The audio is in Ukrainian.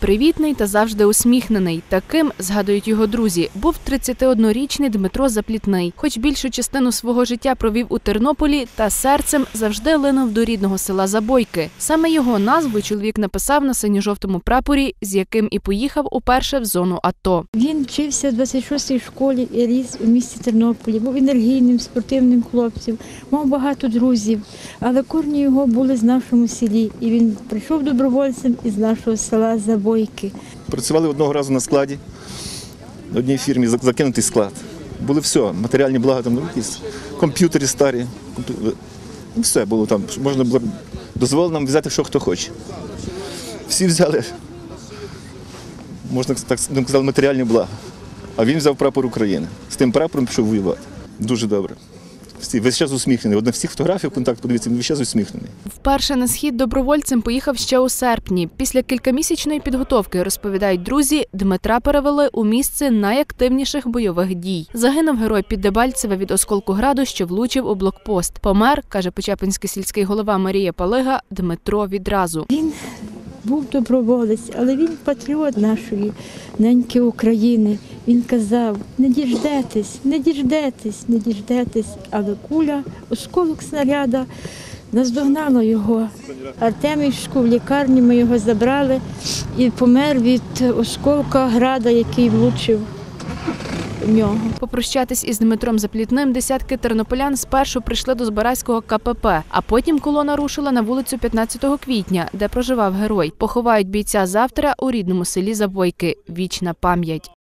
Привітний та завжди усміхнений. Таким, згадують його друзі, був 31-річний Дмитро Заплітний. Хоч більшу частину свого життя провів у Тернополі, та серцем завжди линув до рідного села Забойки. Саме його назву чоловік написав на синьо-жовтому прапорі, з яким і поїхав уперше в зону АТО. Він вчився в 26-й школі і ріс у місті Тернополі, був енергійним, спортивним хлопцем, мав багато друзів, але корні його були з нашому селі. І він прийшов добровольцем із нашого села Забойки. Працювали одного разу на складі, в одній фірмі закинутий склад. Були все, матеріальні блага, там ну, комп'ютери старі, ну, все було там. Можна було дозволено нам взяти, що хто хоче. Всі взяли, можна так казали, матеріальні блага. А він взяв прапор України. З тим прапором пішов воювати. Дуже добре. Всі, весь час усміхнений. От на всіх фотографіях контакт, подивіться, він весь час усміхнений. Вперше на схід добровольцем поїхав ще у серпні. Після кількамісячної підготовки, розповідають друзі, Дмитра перевели у місце найактивніших бойових дій. Загинув герой під Дебальцеве від осколку граду, що влучив у блокпост. Помер, каже Почепинський сільський голова Марія Палига, Дмитро відразу. Він був доброволець, але він патріот нашої неньки України. Він казав: не діждетесь, не діждетесь, не діждетесь. Але куля, осколок снаряда наздогнало його. Артемівську в лікарні ми його забрали і помер від осколка града, який влучив нього. Попрощатись із Дмитром Заплітним десятки тернополян спершу прийшли до Збаразького КПП, а потім колона рушила на вулицю 15 квітня, де проживав герой. Поховають бійця завтра у рідному селі Забойки. Вічна пам'ять.